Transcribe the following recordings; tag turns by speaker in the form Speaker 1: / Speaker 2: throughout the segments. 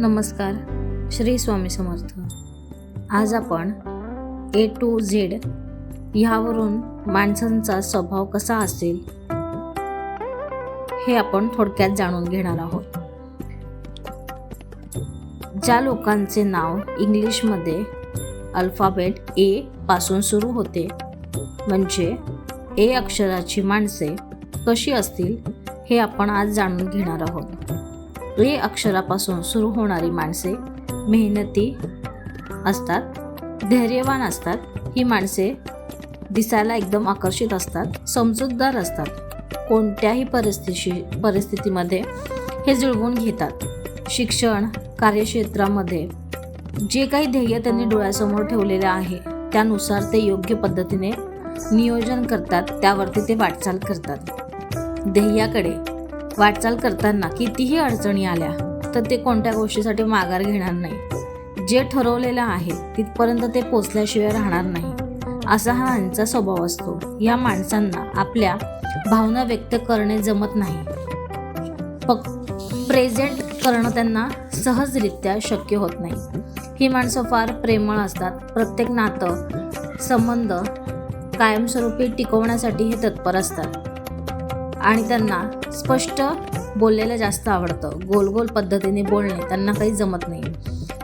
Speaker 1: नमस्कार श्री स्वामी समर्थ. आज आपण ए टू झेड ह्यावरून माणसांचा स्वभाव कसा असेल हे आपण थोडक्यात जाणून घेणार आहोत. ज्या लोकांचे नाव इंग्लिशमध्ये अल्फाबेट ए पासून सुरू होते म्हणजे ए अक्षराची माणसे कशी असतील हे आपण आज जाणून घेणार आहोत. ले अक्षरापासून सुरू होणारी माणसे मेहनती असतात धैर्यवान असतात. ही माणसे दिसायला एकदम आकर्षित असतात समजूतदार असतात. कोणत्याही परिस्थिती परिस्थितीमध्ये हे जुळवून घेतात. शिक्षण कार्यक्षेत्रामध्ये जे काही ध्येय त्यांनी डोळ्यासमोर ठेवलेले आहे त्यानुसार ते योग्य पद्धतीने नियोजन करतात त्यावरती ते वाटचाल करतात. ध्येयाकडे वाटचाल करताना कितीही अडचणी आल्या तर ते कोणत्या गोष्टीसाठी माघार घेणार नाही. जे ठरवलेलं आहे तिथपर्यंत ते पोचल्याशिवाय राहणार नाही. असा हा यांचा स्वभाव असतो. या माणसांना आपल्या भावना व्यक्त करणे जमत नाही. फक्त प्रेझेंट करणं त्यांना सहजरित्या शक्य होत नाही. ही माणसं फार प्रेमळ असतात. प्रत्येक नातं संबंध कायमस्वरूपी टिकवण्यासाठी हे तत्पर असतात. आणि त्यांना स्पष्ट बोललेलं जास्त आवडतं. गोल गोल पद्धतीने बोलणे त्यांना काही जमत नाही.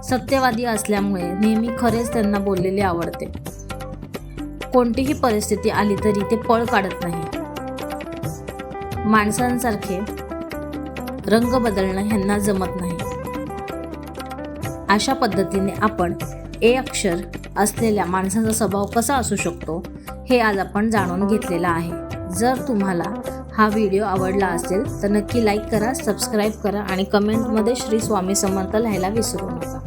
Speaker 1: सत्यवादी असल्यामुळे नेहमी खरेच त्यांना बोललेले आवडते. कोणतीही परिस्थिती आली तरी ते पळ काढत नाही. माणसांसारखे रंग बदलणं ह्यांना जमत नाही. अशा पद्धतीने आपण ए अक्षर असलेल्या माणसाचा स्वभाव कसा असू शकतो हे आज आपण जाणून घेतलेला आहे. जर तुम्हाला हा व्हिडिओ आवडला असेल तर नक्की लाईक करा सबस्क्राईब करा आणि कमेंटमध्ये श्री स्वामी समर्थ लिहायला विसरू नका.